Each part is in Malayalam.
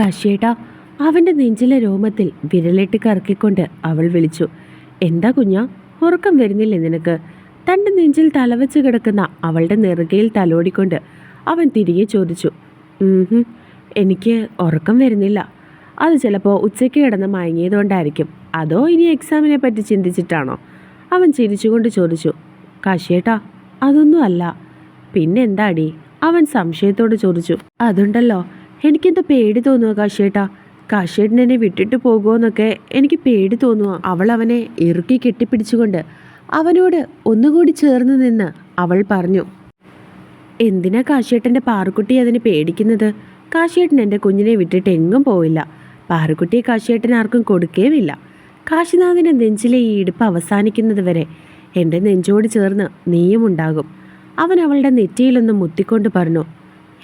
കാശിയേട്ടാ അവന്റെ നെഞ്ചിലെ രോമത്തിൽ വിരലിട്ട് കറക്കിക്കൊണ്ട് അവൾ വിളിച്ചു. എന്താ കുഞ്ഞാ ഉറക്കം വരുന്നില്ലേ നിനക്ക്? തന്റെ നെഞ്ചിൽ തലവെച്ച് കിടക്കുന്ന അവളുടെ നെറുകയിൽ തലോടിക്കൊണ്ട് അവൻ തിരികെ ചോദിച്ചു. "ഉംഹും, എനിക്ക് ഉറക്കം വരുന്നില്ല. അത് ചിലപ്പോൾ ഉച്ചയ്ക്ക് കിടന്ന് മയങ്ങിയതുകൊണ്ടായിരിക്കും. അതോ ഇനി എക്സാമിനെ പറ്റി ചിന്തിച്ചിട്ടാണോ? അവൻ ചിരിച്ചുകൊണ്ട് ചോദിച്ചു. കാശിയേട്ടാ അതൊന്നും അല്ല. പിന്നെന്താടി? അവൻ സംശയത്തോട് ചോദിച്ചു. അതുണ്ടല്ലോ എനിക്കെന്താ പേടി തോന്നുക കാശിയേട്ടാ. കാശിയേട്ടൻ എന്നെ വിട്ടിട്ട് പോകുമോന്നൊക്കെ എനിക്ക് പേടി തോന്നുക അവൾ അവനെ ഇറുക്കി കെട്ടിപ്പിടിച്ചുകൊണ്ട് അവനോട് ഒന്നുകൂടി ചേർന്ന് നിന്ന് അവൾ പറഞ്ഞു എന്തിനാ കാശേട്ടന്റെ പാറുക്കുട്ടി അതിന് പേടിക്കുന്നത്? കാശേട്ടൻ എന്റെ കുഞ്ഞിനെ വിട്ടിട്ട് എങ്ങും പോയില്ല പാറുക്കുട്ടിയെ കാശേട്ടൻ ആർക്കും കൊടുക്കേമില്ല കാശിനാഥിന്റെ നെഞ്ചിലെ ഈ ഇടുപ്പ് അവസാനിക്കുന്നത് വരെ എന്റെ നെഞ്ചോട് ചേർന്ന് നീയും ഉണ്ടാകും അവൻ അവളുടെ നെറ്റിയിലൊന്ന് മുത്തിക്കൊണ്ട് പറഞ്ഞു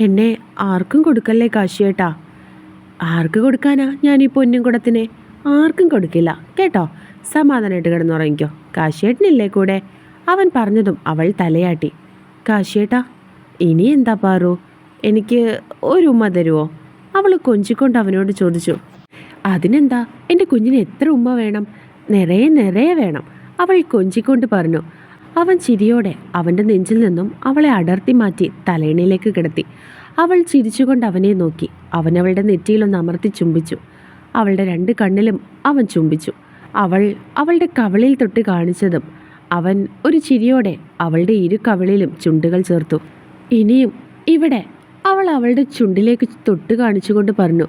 എന്നെ ആർക്കും കൊടുക്കല്ലേ കാശിയേട്ടാ? ആർക്ക് കൊടുക്കാനാ ഞാൻ ഈ പൊന്നും കുടത്തിനെ? ആർക്കും കൊടുക്കില്ല. കേട്ടോ? സമാധാനമായിട്ട് കിടന്നുറങ്ങിക്കോ. കാശിയേട്ടനില്ലേ കൂടെ? അവൻ പറഞ്ഞതും അവൾ തലയാട്ടി. കാശിയേട്ടാ ഇനി എന്താ പാറു? എനിക്ക് ഒരു ഉമ്മ തരുമോ അവൾ കൊഞ്ചിക്കൊണ്ട് അവനോട് ചോദിച്ചു. അതിനെന്താ? എന്റെ കുഞ്ഞിന് എത്ര ഉമ്മ വേണം? നിറയെ നിറയെ വേണം. അവൾ കൊഞ്ചിക്കൊണ്ട് പറഞ്ഞു. അവൻ ചിരിയോടെ അവന്റെ നെഞ്ചിൽ നിന്നും അവളെ അടർത്തി മാറ്റി തലയിണയിലേക്ക് കിടത്തി. അവൾ ചിരിച്ചുകൊണ്ട് അവനെ നോക്കി. അവൻ അവളുടെ നെറ്റിയിലൊന്ന് അമർത്തി ചുംബിച്ചു. അവളുടെ രണ്ട് കണ്ണിലും അവൻ ചുംബിച്ചു. അവൾ അവളുടെ കവളിൽ തൊട്ട് കാണിച്ചതും അവൻ ഒരു ചിരിയോടെ അവളുടെ ഇരു കവളിലും ചുണ്ടുകൾ ചേർത്തു. ഇനിയും ഇവിടെ അവൾ അവളുടെ ചുണ്ടിലേക്ക് തൊട്ട് കാണിച്ചുകൊണ്ട് പറഞ്ഞു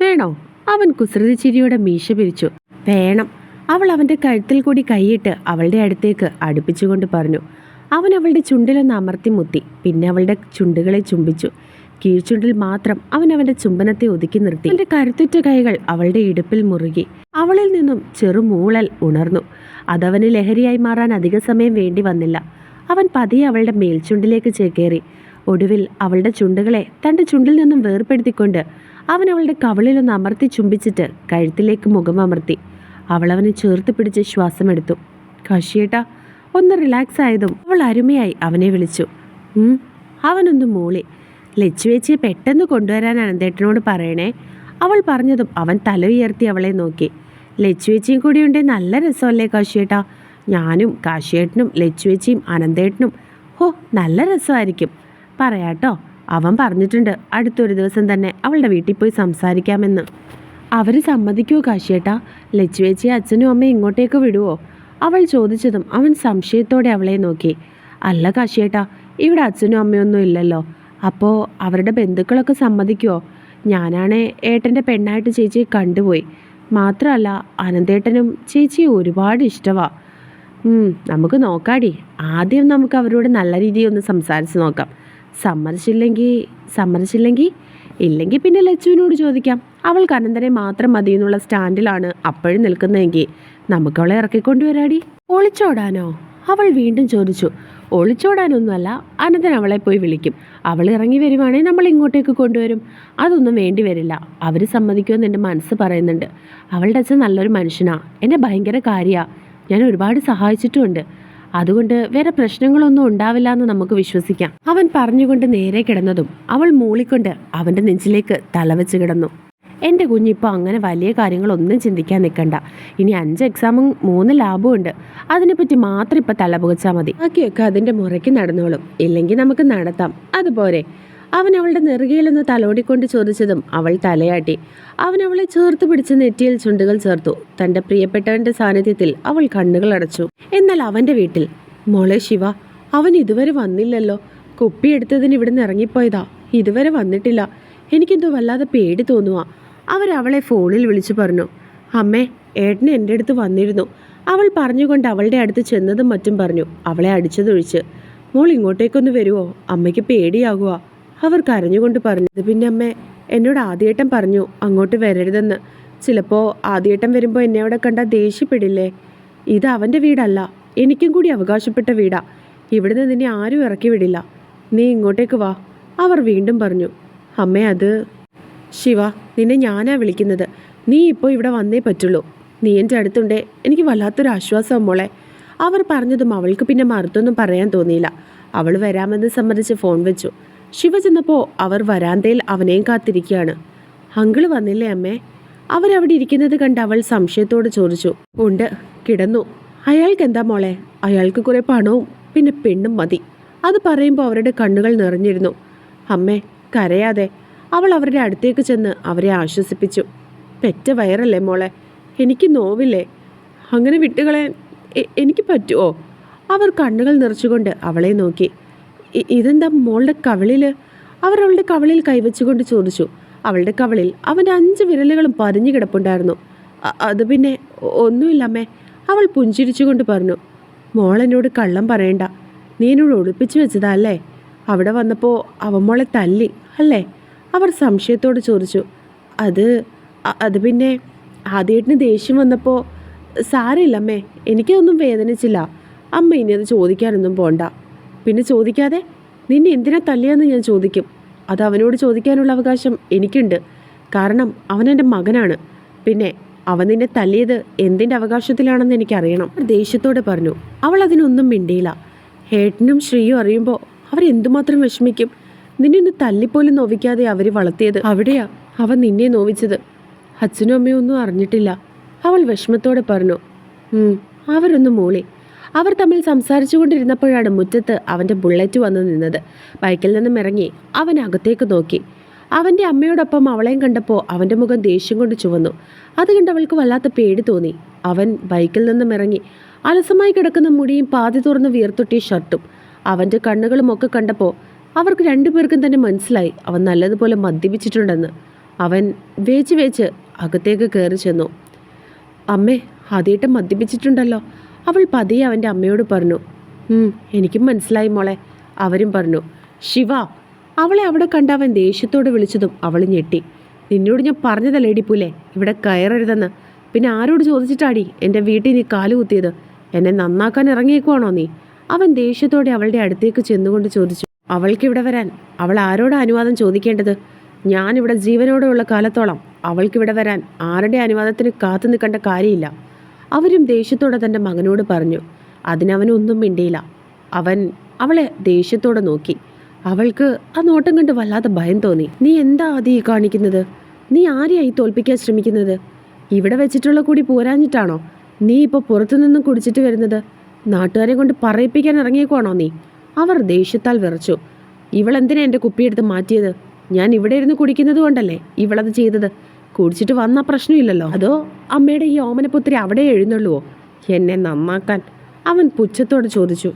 വേണോ? അവൻ കുസൃതി ചിരിയോടെ മീശ പിരിച്ചു. വേണം. അവൾ അവന്റെ കഴുത്തിൽ കൂടി കൈയിട്ട് അവളുടെ അടുത്തേക്ക് അടുപ്പിച്ചുകൊണ്ട് പറഞ്ഞു അവൻ അവളുടെ ചുണ്ടിലൊന്ന് അമർത്തി മുത്തി പിന്നെ അവളുടെ ചുണ്ടുകളെ ചുംബിച്ചു. കീഴ്ചുണ്ടിൽ മാത്രം അവൻ അവന്റെ ചുംബനത്തെ ഒതുക്കി നിർത്തി. അവന്റെ കരുത്തുറ്റ കൈകൾ അവളുടെ ഇടുപ്പിൽ മുറുകി. അവളിൽ നിന്നും ചെറുമൂളൽ ഉണർന്നു. അതവന് ലഹരിയായി മാറാൻ അധിക സമയം വേണ്ടി വന്നില്ല. അവൻ പതിയെ അവളുടെ മേൽചുണ്ടിലേക്ക് ചേക്കേറി ഒടുവിൽ അവളുടെ ചുണ്ടുകളെ തന്റെ ചുണ്ടിൽ നിന്നും വേർപ്പെടുത്തിക്കൊണ്ട് അവൻ അവളുടെ കവളിലൊന്ന് അമർത്തി ചുംബിച്ചിട്ട് കഴുത്തിലേക്ക് മുഖമമർത്തി. അവൾ അവനെ ചേർത്ത് പിടിച്ച് ശ്വാസമെടുത്തു. കാശിയേട്ട ഒന്ന് റിലാക്സ് ആയതും. അവൾ അരുമയായി അവനെ വിളിച്ചു. അവനൊന്ന് മൂളി ലച്ചുവേച്ചിയെ പെട്ടെന്ന് കൊണ്ടുവരാൻ അനന്തേട്ടനോട് പറയണേ. അവൾ പറഞ്ഞതും അവൻ തല ഉയർത്തി അവളെ നോക്കി. ലച്ചുവേച്ചിയും കൂടി ഉണ്ടേ നല്ല രസമല്ലേ കാശിയേട്ടാ. ഞാനും കാശിയേട്ടനും ലച്ചുവേച്ചിയും അനന്തേട്ടനും ഹോ നല്ല രസമായിരിക്കും. പറയാട്ടോ. അവൻ പറഞ്ഞിട്ടുണ്ട് അടുത്തൊരു ദിവസം തന്നെ അവളുടെ വീട്ടിൽ പോയി സംസാരിക്കാമെന്ന്. അവർ സമ്മതിക്കുമോ കാശിയേട്ടാ? ലച്ചുവേച്ചിയെ അച്ഛനും അമ്മയും ഇങ്ങോട്ടേക്ക് വിടുവോ? അവൾ ചോദിച്ചതും അവൻ സംശയത്തോടെ അവളെ നോക്കി. അല്ല കാശിയേട്ടാ ഇവിടെ അച്ഛനും അമ്മയൊന്നും ഇല്ലല്ലോ. അപ്പോൾ അവരുടെ ബന്ധുക്കളൊക്കെ സമ്മതിക്കുമോ ഞാനാണേ ഏട്ടന്റെ പെണ്ണായിട്ട് ചേച്ചിയെ കണ്ടുപോയി. മാത്രമല്ല അനന്തേട്ടനും ചേച്ചിയെ ഒരുപാട് ഇഷ്ടമാണ് ഉം, നമുക്ക് നോക്കാടി. ആദ്യം നമുക്ക് അവരോട് നല്ല രീതിയിൽ ഒന്ന് സംസാരിച്ച് നോക്കാം. സമ്മതിച്ചില്ലെങ്കിൽ സമ്മതിച്ചില്ലെങ്കിൽ ഇല്ലെങ്കിൽ പിന്നെ ലച്ചുവിനോട് ചോദിക്കാം. അവൾക്ക് അനന്തനെ മാത്രം മതി എന്നുള്ള സ്റ്റാൻഡിലാണ് അപ്പോഴും നിൽക്കുന്നതെങ്കിൽ നമുക്ക് അവളെ ഇറക്കിക്കൊണ്ടുവരാടി ഒളിച്ചോടാനോ? അവൾ വീണ്ടും ചോദിച്ചു. ഒളിച്ചോടാനൊന്നുമല്ല അനന്തൻ അവളെ പോയി വിളിക്കും. അവൾ ഇറങ്ങി വരുവാണെങ്കിൽ നമ്മൾ ഇങ്ങോട്ടേക്ക് കൊണ്ടുവരും. അതൊന്നും വേണ്ടി വരില്ല. അവർ സമ്മതിക്കുമെന്ന് എന്റെ മനസ്സ് പറയുന്നുണ്ട്. അവളുടെ അച്ഛൻ നല്ലൊരു മനുഷ്യനാ. എന്നെ ഭയങ്കര കാര്യമാണ് ഞാൻ ഒരുപാട് സഹായിച്ചിട്ടുമുണ്ട്. അതുകൊണ്ട് വേറെ പ്രശ്നങ്ങളൊന്നും ഉണ്ടാവില്ല എന്ന് നമുക്ക് വിശ്വസിക്കാം. അവൻ പറഞ്ഞുകൊണ്ട് നേരെ കിടന്നതും അവൾ മൂളിക്കൊണ്ട് അവന്റെ നെഞ്ചിലേക്ക് തലവെച്ച് കിടന്നു. എന്റെ കുഞ്ഞിപ്പോൾ അങ്ങനെ വലിയ കാര്യങ്ങളൊന്നും ചിന്തിക്കാൻ നിൽക്കണ്ട ഇനി അഞ്ച് എക്സാമും മൂന്ന് ലാബും ഉണ്ട്. അതിനെപ്പറ്റി മാത്രം ഇപ്പം തലപുകച്ചാൽ മതി. ബാക്കിയൊക്കെ അതിന്റെ മുറയ്ക്ക് നടന്നോളും. ഇല്ലെങ്കിൽ നമുക്ക് നടത്താം. അതുപോലെ അവൻ അവളുടെ നെറുകയിലൊന്ന് തലോടിക്കൊണ്ട് ചോദിച്ചതും അവൾ തലയാട്ടി. അവൻ അവളെ ചേർത്ത് പിടിച്ച് നെറ്റിയിൽ ചുണ്ടുകൾ ചേർത്തു. തന്റെ പ്രിയപ്പെട്ടവന്റെ സാന്നിധ്യത്തിൽ അവൾ കണ്ണുകൾ അടച്ചു. എന്നാൽ അവന്റെ വീട്ടിൽ മോളെ ശിവ അവൻ ഇതുവരെ വന്നില്ലല്ലോ. കുപ്പിയെടുത്തതിന് ഇവിടുന്ന് ഇറങ്ങിപ്പോയതാ. ഇതുവരെ വന്നിട്ടില്ല. എനിക്കെന്തോ വല്ലാതെ പേടി തോന്നുക അവരവളെ ഫോണിൽ വിളിച്ചു പറഞ്ഞു. അമ്മേ ഏട്ടൻ എന്റെ അടുത്ത് വന്നിരുന്നു. അവൾ പറഞ്ഞുകൊണ്ട് അവളുടെ അടുത്ത് ചെന്നതും മറ്റും പറഞ്ഞു. അവളെ അടിച്ചതൊഴിച്ച്. മോൾ ഇങ്ങോട്ടേക്കൊന്ന് വരുമോ അമ്മയ്ക്ക് പേടിയാകുക അവർ കരഞ്ഞുകൊണ്ട് പറഞ്ഞു. പിന്നെ അമ്മേ എന്നോട് ആദ്യേട്ടൻ പറഞ്ഞു. അങ്ങോട്ട് വരരുതെന്ന്. ചിലപ്പോൾ ആദ്യേട്ടൻ വരുമ്പോൾ എന്നെ അവിടെ കണ്ടാൽ ദേഷ്യപ്പെടില്ലേ? ഇത് അവന്റെ വീടല്ല. എനിക്കും കൂടി അവകാശപ്പെട്ട വീടാ. ഇവിടുന്ന് നിന്നെ ആരും ഇറക്കി വിടില്ല. നീ ഇങ്ങോട്ടേക്ക് വാ. അവർ വീണ്ടും പറഞ്ഞു. അമ്മേ അത് ശിവ നിന്നെ ഞാനാ വിളിക്കുന്നത്. നീ ഇപ്പോൾ ഇവിടെ വന്നേ പറ്റുള്ളൂ. നീ എന്റെ അടുത്തുണ്ടേ. എനിക്ക് വല്ലാത്തൊരു ആശ്വാസം മോളെ. അവർ പറഞ്ഞതും അവൾക്ക് പിന്നെ മറുത്തൊന്നും പറയാൻ തോന്നിയില്ല. അവൾ വരാമെന്ന് സമ്മതിച്ച് ഫോൺ വെച്ചു. ശിവ ചെന്നപ്പോൾ അവർ വരാന്തയിൽ അവനെയും കാത്തിരിക്കുകയാണ്. അങ്കിൾ വന്നില്ലേ അമ്മേ? അവരവിടെ ഇരിക്കുന്നത് കണ്ട് അവൾ സംശയത്തോട് ചോദിച്ചു. ഉണ്ട്. കിടന്നു. അയാൾക്ക് എന്താ മോളെ? അയാൾക്ക് കുറെ പണവും പിന്നെ പെണ്ണും മതി. അത് പറയുമ്പോൾ അവരുടെ കണ്ണുകൾ നിറഞ്ഞിരുന്നു. അമ്മേ കരയാതെ. അവൾ അവരുടെ അടുത്തേക്ക് ചെന്ന് അവരെ ആശ്വസിപ്പിച്ചു. പെറ്റ വയറല്ലേ മോളെ? എനിക്ക് നോവില്ലേ? അങ്ങനെ വിട്ടുകളെ എനിക്ക് പറ്റുമോ അവർ കണ്ണുകൾ നിറച്ചുകൊണ്ട് അവളെ നോക്കി. ഇതെന്താ മോളുടെ കവിളിൽ അവർ അവളുടെ കവിളിൽ കൈവച്ചുകൊണ്ട് ചോദിച്ചു. അവളുടെ കവളിൽ അവന്റെ അഞ്ച് വിരലുകളും പതിഞ്ഞു കിടപ്പുണ്ടായിരുന്നു. അത് പിന്നെ ഒന്നുമില്ലമ്മേ അവൾ പുഞ്ചിരിച്ചുകൊണ്ട് പറഞ്ഞു. മോളെന്നോട് കള്ളം പറയണ്ട. നീ എന്നോട് ഒളിപ്പിച്ചു വെച്ചതാ അല്ലേ? അവിടെ വന്നപ്പോൾ അവൻ മോളെ തല്ലി അല്ലേ? അവർ സംശയത്തോട് ചോദിച്ചു അത് അത് പിന്നെ ആദ്യമായിട്ടിന് ദേഷ്യം വന്നപ്പോൾ സാരമില്ല അമ്മേ എനിക്കതൊന്നും വേദനിച്ചില്ല. അമ്മ ഇനി അത് ചോദിക്കാനൊന്നും പോണ്ട. പിന്നെ ചോദിക്കാതെ നിന്നെ എന്തിനാ തല്ലിയെന്ന് ഞാൻ ചോദിക്കും? അത് അവനോട് ചോദിക്കാനുള്ള അവകാശം എനിക്കുണ്ട്. കാരണം അവൻ എന്റെ മകനാണ്. പിന്നെ അവൻ നിന്നെ തല്ലിയത് എന്തിന്റെ അവകാശത്തിലാണെന്ന് എനിക്കറിയണം. ദേഷ്യത്തോടെ പറഞ്ഞു അവൾ അതിനൊന്നും മിണ്ടിയില്ല. ഹേട്ടനും ശ്രീയും അറിയുമ്പോൾ അവർ എന്തുമാത്രം വിഷമിക്കും? നിന്നെ ഒന്ന് തല്ലിപ്പോലും നോവിക്കാതെ അവർ വളർത്തിയത് അവിടെയാ അവൻ നിന്നെ നോവിച്ചത്. അച്ഛനും അമ്മയും ഒന്നും അറിഞ്ഞിട്ടില്ല. അവൾ വിഷമത്തോടെ പറഞ്ഞു "ഉം, അവരൊന്ന് മൂളി. അവർ തമ്മിൽ സംസാരിച്ചു കൊണ്ടിരുന്നപ്പോഴാണ് മുറ്റത്ത് അവന്റെ ബുള്ളറ്റ് വന്ന് നിന്നത്. ബൈക്കിൽ നിന്നും ഇറങ്ങി അവൻ അകത്തേക്ക് നോക്കി. അവന്റെ അമ്മയോടൊപ്പം അവളെയും കണ്ടപ്പോൾ അവന്റെ മുഖം ദേഷ്യം കൊണ്ട് ചുവന്നു. അത് കണ്ട് അവൾക്ക് വല്ലാത്ത പേടി തോന്നി. അവൻ ബൈക്കിൽ നിന്നും ഇറങ്ങി. അലസമായി കിടക്കുന്ന മുടിയും പാതി തുറന്ന് വീർത്തൊട്ടിയ ഷർട്ടും. അവന്റെ കണ്ണുകളുമൊക്കെ കണ്ടപ്പോൾ അവർക്ക് രണ്ടുപേർക്കും തന്നെ മനസ്സിലായി. അവൻ നല്ലതുപോലെ മദ്യപിച്ചിട്ടുണ്ടെന്ന്. അവൻ വേച്ച് വേച്ച് അകത്തേക്ക് കയറി ചെന്നു. അമ്മേ ആദ്യമായിട്ട് മദ്യപിച്ചിട്ടുണ്ടല്ലോ. അവൾ പതിയെ അവന്റെ അമ്മയോട് പറഞ്ഞു. "ഉം, എനിക്കും മനസ്സിലായി മോളെ അവരും പറഞ്ഞു. ശിവ അവളെ അവിടെ കണ്ട അവൻ ദേഷ്യത്തോടെ വിളിച്ചതും അവൾ ഞെട്ടി. നിന്നോട് ഞാൻ പറഞ്ഞതല്ലേ ഇടിപ്പൂലേ ഇവിടെ കയറരുതെന്ന്. പിന്നെ ആരോട് ചോദിച്ചിട്ടാടി എന്റെ വീട്ടിൽ നീ കാൽ കുത്തിയത്? എന്നെ നന്നാക്കാൻ ഇറങ്ങിയേക്കുവാണോ നീ? അവൻ ദേഷ്യത്തോടെ അവളുടെ അടുത്തേക്ക് ചെന്നുകൊണ്ട് ചോദിച്ചു. അവൾക്കിവിടെ വരാൻ അവൾ ആരോട് അനുവാദം ചോദിക്കേണ്ടത്? ഞാനിവിടെ ജീവനോടെയുള്ള കാലത്തോളം അവൾക്കിവിടെ വരാൻ ആരുടെ അനുവാദത്തിന് കാത്തു നിൽക്കേണ്ട കാര്യമില്ല. അവരും ദേഷ്യത്തോടെ തന്റെ മകനോട് പറഞ്ഞു അതിനവനൊന്നും മിണ്ടിയില്ല. അവൻ അവളെ ദേഷ്യത്തോടെ നോക്കി. അവൾക്ക് ആ നോട്ടം കണ്ട് വല്ലാതെ ഭയം തോന്നി. നീ എന്താ ആദ്യം ഈ കാണിക്കുന്നത്? നീ ആരെയായി തോൽപ്പിക്കാൻ ശ്രമിക്കുന്നത്? ഇവിടെ വെച്ചിട്ടുള്ള കൂടി പോരാഞ്ഞിട്ടാണോ? നീ ഇപ്പോൾ പുറത്തുനിന്നും കുടിച്ചിട്ട് വരുന്നത്? നാട്ടുകാരെ കൊണ്ട് പറയിപ്പിക്കാൻ ഇറങ്ങിയേക്കുവാണോ നീ? അവർ ദേഷ്യത്താൽ വിറച്ചു. ഇവളെന്തിനാ എന്റെ കുപ്പിയെടുത്ത് മാറ്റിയത്? ഞാൻ ഇവിടെ ഇരുന്ന് കുടിക്കുന്നത് കൊണ്ടല്ലേ ഇവളത് ചെയ്തത്? കുടിച്ചിട്ട് വന്ന പ്രശ്നമില്ലല്ലോ. അതോ അമ്മയുടെ ഈ ഓമനപുത്രി അവിടെ എഴുന്നള്ളുവോ? എന്നെ നന്നാക്കാൻ. അവൻ പുച്ഛത്തോടെ ചോദിച്ചു.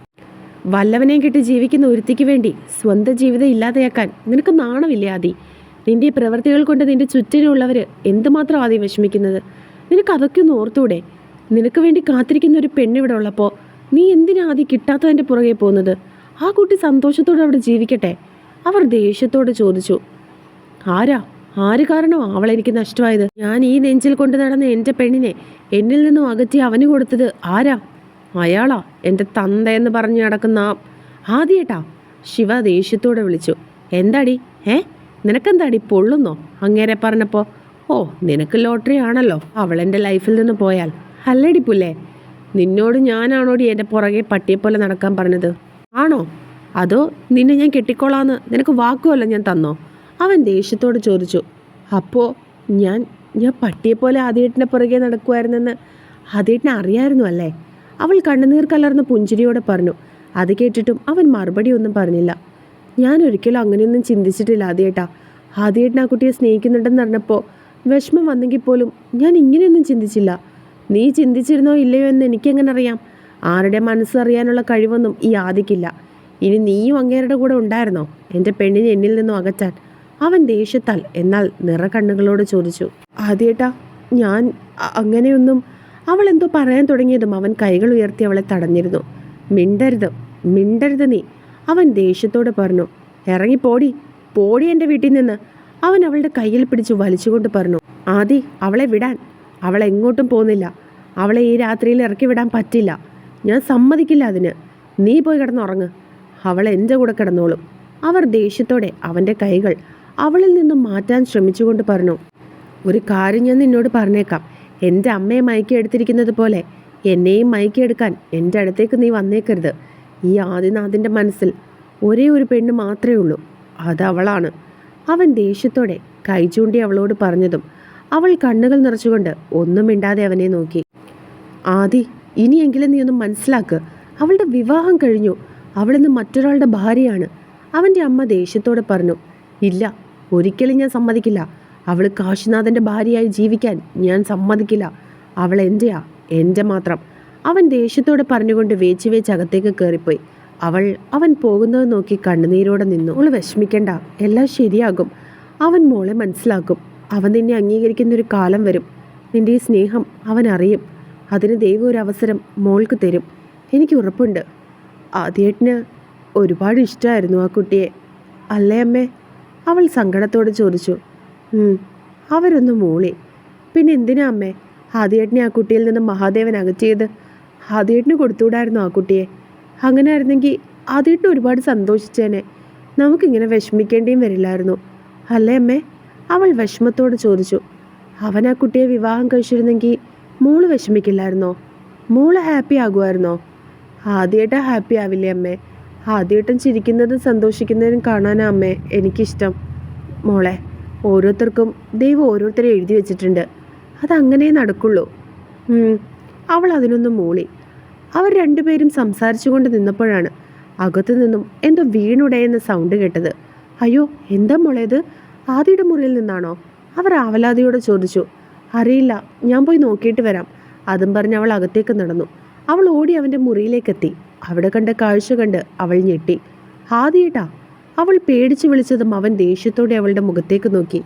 വല്ലവനെയും കിട്ടി ജീവിക്കുന്ന ഒരുത്തിക്ക് വേണ്ടി സ്വന്തം ജീവിതം ഇല്ലാതെയാക്കാൻ നിനക്ക് നാണമില്ലേ ആദി? നിന്റെ പ്രവൃത്തികൾ കൊണ്ട് നിന്റെ ചുറ്റിനുള്ളവർ എന്തുമാത്രം ആദ്യം വിഷമിക്കുന്നത്? നിനക്ക് അതൊക്കെ ഒന്ന് ഓർത്തൂടെ? നിനക്ക് വേണ്ടി കാത്തിരിക്കുന്ന ഒരു പെണ്ണിവിടെ ഉള്ളപ്പോൾ നീ എന്തിനാ ആദ്യം കിട്ടാത്തതിന്റെ പുറകെ പോകുന്നത്? ആ കുട്ടി സന്തോഷത്തോടെ അവിടെ ജീവിക്കട്ടെ. അവർ ദേഷ്യത്തോടെ ചോദിച്ചു ആരാ? ആര് കാരണമാ അവളെനിക്ക് നഷ്ടമായത്? ഞാൻ ഈ നെഞ്ചിൽ കൊണ്ട് നടന്ന എന്റെ പെണ്ണിനെ എന്നിൽ നിന്നും അകറ്റി അവന് കൊടുത്തത് ആരാ? അയാളാ? എന്റെ തന്തയെന്ന് പറഞ്ഞു നടക്കുന്ന ആദ്യേട്ടാ? ശിവ ദേഷ്യത്തോടെ വിളിച്ചു എന്താടി? ഏ? നിനക്കെന്താടി? പൊള്ളുന്നോ? അങ്ങേരെ പറഞ്ഞപ്പോൾ ഓ നിനക്ക് ലോട്ടറി ആണല്ലോ. അവൾ എന്റെ ലൈഫിൽ നിന്ന് പോയാൽ. അല്ലടി പുല്ലേ നിന്നോട് ഞാനാണോടി എന്റെ പുറകെ പട്ടിയെപ്പോലെ നടക്കാൻ പറഞ്ഞത്? ആണോ? അതോ നിന്നെ ഞാൻ കെട്ടിക്കോളാന്ന് നിനക്ക് വാക്കുമല്ല ഞാൻ തന്നോ? അവൻ ദേഷ്യത്തോട് ചോദിച്ചു. അപ്പോൾ ഞാൻ ഞാൻ പട്ടിയെപ്പോലെ ആദ്യേട്ടിന്റെ പുറകെ നടക്കുമായിരുന്നെന്ന് ആദ്യേട്ടിനെ അറിയായിരുന്നു അല്ലേ? അവൾ കണ്ണുനീർ കലർന്ന പുഞ്ചിരിയോടെ പറഞ്ഞു. അത് കേട്ടിട്ടും അവൻ മറുപടി ഒന്നും പറഞ്ഞില്ല. ഞാൻ ഒരിക്കലും അങ്ങനെയൊന്നും ചിന്തിച്ചിട്ടില്ല ആദ്യേട്ടാ. ആദ്യേട്ടൻ കുട്ടിയെ സ്നേഹിക്കുന്നുണ്ടെന്ന് പറഞ്ഞപ്പോൾ വിഷമം വന്നെങ്കിൽ പോലും ഞാൻ ഇങ്ങനെയൊന്നും ചിന്തിച്ചില്ല. നീ ചിന്തിച്ചിരുന്നോ ഇല്ലയോ എന്ന് എനിക്കെങ്ങനെ അറിയാം? ആരുടെ മനസ്സറിയാനുള്ള കഴിവൊന്നും ഈ ആദിക്കില്ല. ഇനി നീയും അങ്ങേരുടെ കൂടെ ഉണ്ടായിരുന്നോ? എന്റെ പെണ്ണിനെ എന്നിൽ നിന്നും അകറ്റാൻ. അവൻ ദേഷ്യത്താൽ എന്നാൽ നിറകണ്ണുകളോട് ചോദിച്ചു ആദ്യേട്ടാ ഞാൻ അങ്ങനെയൊന്നും അവൾ എന്തോ പറയാൻ തുടങ്ങിയതും അവൻ കൈകൾ ഉയർത്തി അവളെ തടഞ്ഞിരുന്നു. മിണ്ടരുത് മിണ്ടരുത് നീ അവൻ ദേഷ്യത്തോടെ പറഞ്ഞു. ഇറങ്ങി പോടി പോടി എന്റെ വീട്ടിൽ നിന്ന് അവൻ അവളുടെ കയ്യിൽ പിടിച്ചു വലിച്ചുകൊണ്ട് പറഞ്ഞു. ആദി അവളെ വിടാൻ. അവളെങ്ങോട്ടും പോകുന്നില്ല. അവളെ ഈ രാത്രിയിൽ ഇറക്കി വിടാൻ പറ്റില്ല. ഞാൻ സമ്മതിക്കില്ല അതിന്. നീ പോയി കിടന്നുറങ്ങ്. അവൾ എന്റെ കൂടെ കിടന്നോളും. അവർ ദേഷ്യത്തോടെ അവന്റെ കൈകൾ അവളിൽ നിന്നും മാറ്റാൻ ശ്രമിച്ചുകൊണ്ട് പറഞ്ഞു ഒരു കാര്യം ഞാൻ നിന്നോട് പറഞ്ഞേക്കാം. എന്റെ അമ്മയെ മയക്കി എടുത്തിരിക്കുന്നത് പോലെ എന്നെയും മയക്കിയെടുക്കാൻ എന്റെ അടുത്തേക്ക് നീ വന്നേക്കരുത്. ഈ ആദിനാഥിന്റെ മനസ്സിൽ ഒരേ ഒരു പെണ്ണ് മാത്രമേ ഉള്ളൂ. അത് അവളാണ്. അവൻ ദേഷ്യത്തോടെ കൈ ചൂണ്ടി അവളോട് പറഞ്ഞതും അവൾ കണ്ണുകൾ നിറച്ചുകൊണ്ട് ഒന്നും മിണ്ടാതെ അവനെ നോക്കി. ആദി ഇനിയെങ്കിലും നീ ഒന്ന് മനസ്സിലാക്ക്. അവളുടെ വിവാഹം കഴിഞ്ഞു. അവളിന്ന് മറ്റൊരാളുടെ ഭാര്യയാണ്. അവന്റെ അമ്മ ദേഷ്യത്തോടെ പറഞ്ഞു ഇല്ല ഒരിക്കലും ഞാൻ സമ്മതിക്കില്ല. അവൾ കാശിനാഥന്റെ ഭാര്യയായി ജീവിക്കാൻ ഞാൻ സമ്മതിക്കില്ല. അവൾ എന്റെയാ എന്റെ മാത്രം. അവൻ ദേഷ്യത്തോടെ പറഞ്ഞുകൊണ്ട് വേച്ച് വേച്ച് അകത്തേക്ക് കയറിപ്പോയി അവൾ അവൻ പോകുന്നത് നോക്കി കണ്ണുനീരോടെ നിന്നു. അവൾ വിഷമിക്കണ്ട എല്ലാം ശരിയാകും. അവൻ മോളെ മനസ്സിലാക്കും. അവൻ നിന്നെ അംഗീകരിക്കുന്നൊരു കാലം വരും. നിന്റെ ഈ സ്നേഹം അവൻ അറിയും അതിന് ദൈവം ഒരു അവസരം മോൾക്ക് തരും. എനിക്ക് ഉറപ്പുണ്ട്. ആദ്യേട്ടന് ഒരുപാട് ഇഷ്ടമായിരുന്നു ആ കുട്ടിയെ. അല്ലേ അമ്മേ? അവൾ സങ്കടത്തോടെ ചോദിച്ചു. അവരൊന്നും മൂളി. പിന്നെ എന്തിനാ അമ്മേ? ആദ്യേട്ടനെ ആ കുട്ടിയിൽ നിന്ന് മഹാദേവൻ അകറ്റിയത്? ആദ്യേട്ടന് കൊടുത്തുകൂടായിരുന്നു ആ കുട്ടിയെ. അങ്ങനെ ആയിരുന്നെങ്കിൽ ആദ്യേട്ടിന് ഒരുപാട് സന്തോഷിച്ചേനെ. നമുക്കിങ്ങനെ വിഷമിക്കേണ്ടിയും വരില്ലായിരുന്നു. അല്ലേ അമ്മേ? അവൾ വിഷമത്തോട് ചോദിച്ചു. അവൻ ആ കുട്ടിയെ വിവാഹം കഴിച്ചിരുന്നെങ്കിൽ മോൾ വിഷമിക്കില്ലായിരുന്നോ? മോൾ ഹാപ്പി ആകുമായിരുന്നോ? ആദ്യമായിട്ടാ ഹാപ്പി ആവില്ലേ അമ്മേ? ആദ്യമായിട്ടും ചിരിക്കുന്നതും സന്തോഷിക്കുന്നതും കാണാനാ അമ്മേ എനിക്കിഷ്ടം. മോളെ ഓരോരുത്തർക്കും ദൈവം ഓരോരുത്തരെ എഴുതി വെച്ചിട്ടുണ്ട്. അതങ്ങനെ നടക്കുള്ളൂ. അവൾ അതിനൊന്നും മൂളി. അവർ രണ്ടുപേരും സംസാരിച്ചുകൊണ്ട് നിന്നപ്പോഴാണ് അകത്തു നിന്നും എന്തോ വീണുടയുന്ന സൗണ്ട് കേട്ടത്. അയ്യോ എന്താ മോളേത് ആദിയുടെ മുറിയിൽ നിന്നാണോ? അവർ ആവലാതിയോട് ചോദിച്ചു. അറിയില്ല. ഞാൻ പോയി നോക്കിയിട്ട് വരാം. അതും പറഞ്ഞ് അവൾ അകത്തേക്ക് നടന്നു. അവൾ ഓടി അവന്റെ മുറിയിലേക്കെത്തി. അവിടെ കണ്ട കാഴ്ച കണ്ട് അവൾ ഞെട്ടി. ഹാദിയേട്ടാ അവൾ പേടിച്ചു വിളിച്ചതും അവൻ ദേഷ്യത്തോടെ അവളുടെ മുഖത്തേക്ക് നോക്കി.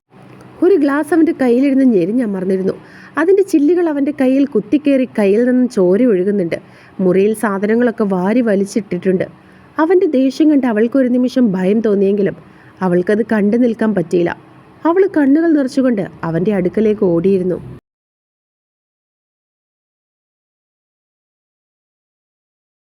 ഒരു ഗ്ലാസ് അവന്റെ കയ്യിലിരുന്ന് ഞെരിഞ്ഞമർന്നിരുന്നു. അതിന്റെ ചില്ലുകൾ അവന്റെ കയ്യിൽ കുത്തിക്കേറി കയ്യിൽ നിന്ന് ചോര ഒഴുകുന്നുണ്ട്. മുറിയിൽ സാധനങ്ങളൊക്കെ വാരി വലിച്ചിട്ടിട്ടുണ്ട്. അവന്റെ ദേഷ്യം കണ്ട് അവൾക്കൊരു നിമിഷം ഭയം തോന്നിയെങ്കിലും അവൾക്കത് കണ്ടു നിൽക്കാൻ പറ്റിയില്ല. അവൾ കണ്ണുകൾ നിറച്ചുകൊണ്ട് അവന്റെ അടുക്കലേക്ക് ഓടിയിരുന്നു.